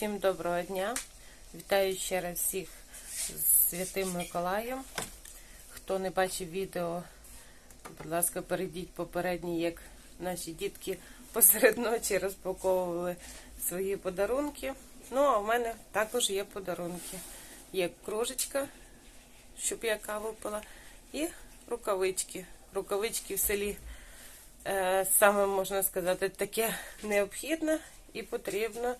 Всім доброго дня. Вітаю ще раз всіх з Святим Миколаєм. Хто не бачив відео, будь ласка, перейдіть попередній, як наші дітки посеред ночі розпаковували свої подарунки. Ну, а в мене також є подарунки. Є кружечка, щоб я каву пила, і рукавички. Рукавички в селі е, саме можна сказати, таке необхідне і потрібно.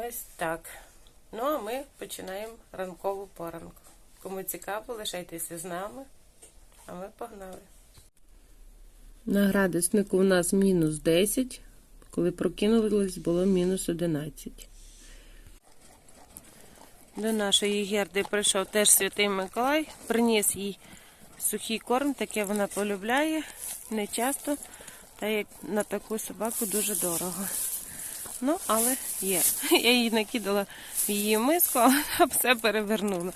Ось так. Ну, а ми починаємо ранкову поранку. Кому цікаво, лишайтеся з нами, а ми погнали. На градуснику у нас мінус 10. Коли прокинулись, було мінус 11. До нашої герди прийшов теж святий Миколай, приніс їй сухий корм, таке вона полюбляє, не часто, та як на таку собаку дуже дорого. Ну, але є. Я її накидала в її миску, а все перевернула.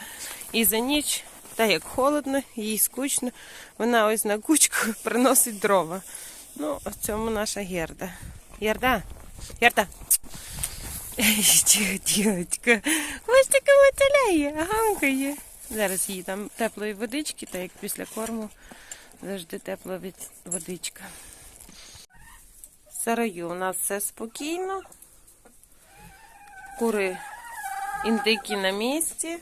І за ніч, так як холодно, їй скучно, вона ось на кучку приносить дрова. Ну, в цьому наша герда. Герда, герда. Дівчинка, ось така виталяє, гамкає. Зараз їй там теплої водички, так як після корму завжди тепла водичка. Сараю у нас все спокійно. Кури індики на місці.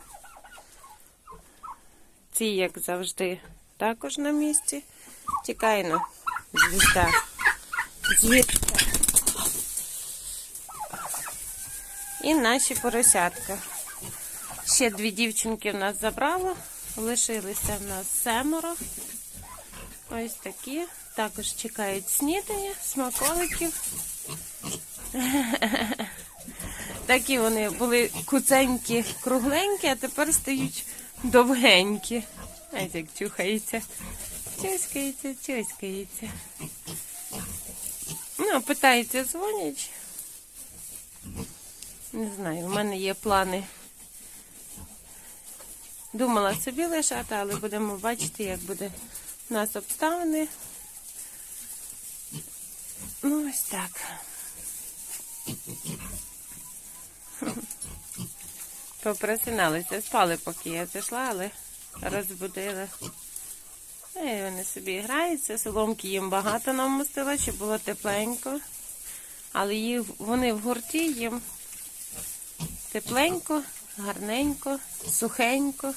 Ці, як завжди, також на місці. Тікайно, звізда. Звідки? І наші поросятка. Ще дві дівчинки в нас забрало. Лишилися в нас семеро. Ось такі. Також чекають снідання, смаколиків. Такі вони були куценькі, кругленькі, а тепер стають довгенькі. Ось як чухається. Чуськається, чуськається. Ну, питаються, дзвонять. Не знаю, в мене є плани. Думала собі лишати, але будемо бачити, як буде у нас обставини. Ну, ось так. Попросиналися, спали, поки я зайшла, але розбудили. І вони собі граються, соломки їм багато намостила, щоб було тепленько. Але їх, вони в гурті їм тепленько, гарненько, сухенько.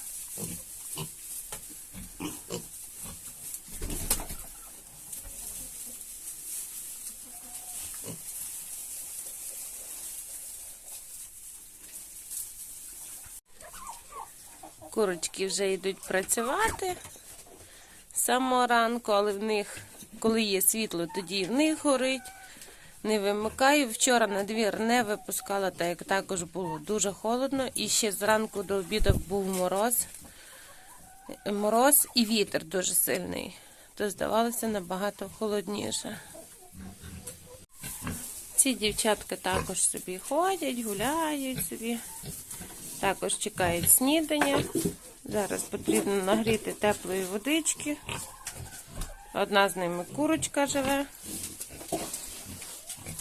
Курочки вже йдуть працювати з самого ранку, але в них, коли є світло, тоді в них горить. Не вимикаю. Вчора на двір не випускала, так як також було дуже холодно. І ще зранку до обіду був мороз. Мороз і вітер дуже сильний. То здавалося набагато холодніше. Ці дівчатка також собі ходять, гуляють собі. Також чекають снідання. Зараз потрібно нагріти теплої водички. Одна з ними курочка живе.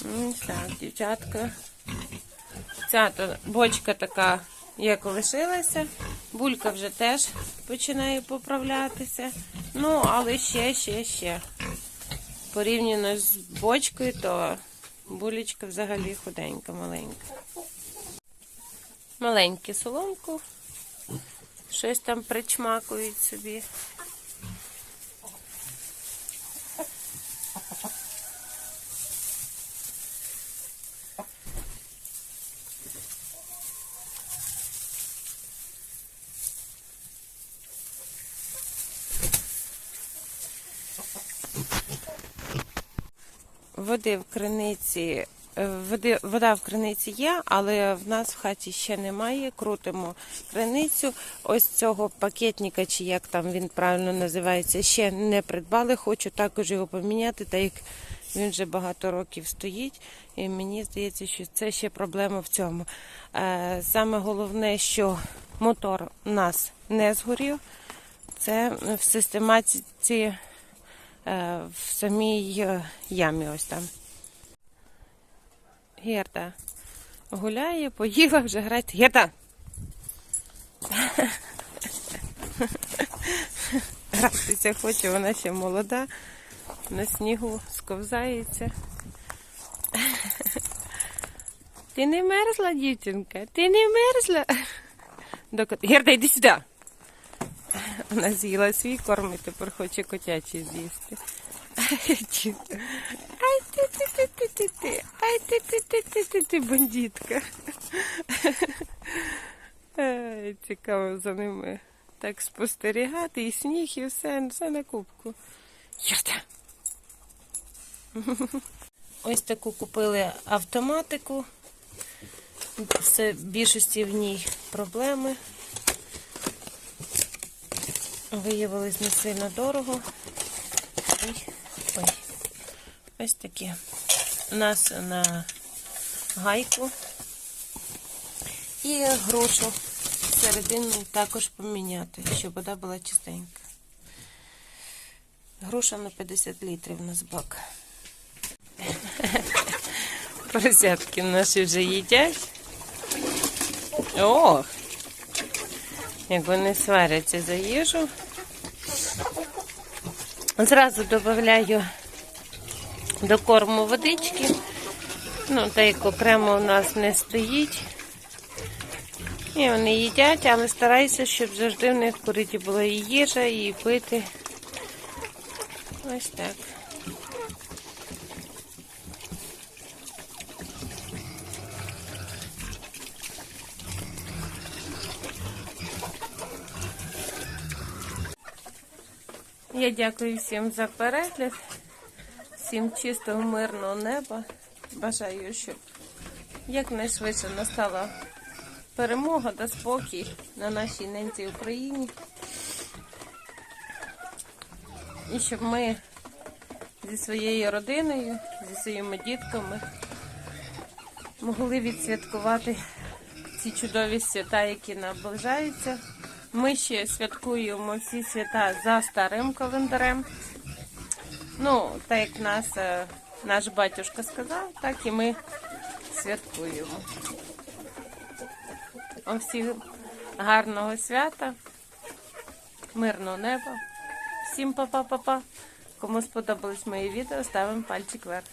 Ось так, дівчатка. Ця бочка така, як лишилася. Булька вже теж починає поправлятися. Ну, але ще, ще, ще. Порівняно з бочкою, то булечка взагалі худенька, маленька. Маленьку соломку. Щось там причмакують собі. Води в криниці, води, вода в криниці є, але в нас в хаті ще немає. Крутимо криницю. Ось цього пакетника, чи як там він правильно називається, ще не придбали. Хочу також його поміняти, так як він вже багато років стоїть. І мені здається, що це ще проблема в цьому. Е, Саме головне, що мотор у нас не згорів. Це в систематиці е, в самій е, ямі ось там. Герда, гуляє, поїла, вже грається. Герда! Гратися хоче, вона ще молода, на снігу сковзається. Ти не мерзла, дівчинка? Ти не мерзла? Герда, йди сюди. Вона з'їла свій корм і тепер хоче котячий з'їсти. Ай ти ти ти ти ти ти. Ай ти ти ти ти ти ти бандитка. Цікаво за ними так спостерігати, і сніг, і все, все на кубку. Юрта. Ось таку купили автоматику. Все, в більшості в ній проблеми. Виявилось не сильно дорого. Ось такі. У нас на гайку. І грушу середину також поміняти, щоб вода була чистенька. Груша на 50 літрів у нас бак. Поросятки наші вже їдять. Ох! Як вони сваряться за їжу. Зразу додаю до корму водички. Ну, та окремо у нас не стоїть. І вони їдять, але стараюся, щоб завжди в них в кориті була і їжа, і пити. Ось так. Я дякую всім за перегляд, всім чистого, мирного неба. Бажаю, щоб якнайшвидше настала перемога та спокій на нашій ненці Україні. І щоб ми зі своєю родиною, зі своїми дітками могли відсвяткувати ці чудові свята, які наближаються. Ми ще святкуємо всі свята за старим календарем. Ну, так як нас е, наш батюшка сказав, так і ми святкуємо. Вам всіх гарного свята, мирного неба. Всім па-па-па-па. Кому сподобались мої відео, ставимо пальчик вверх.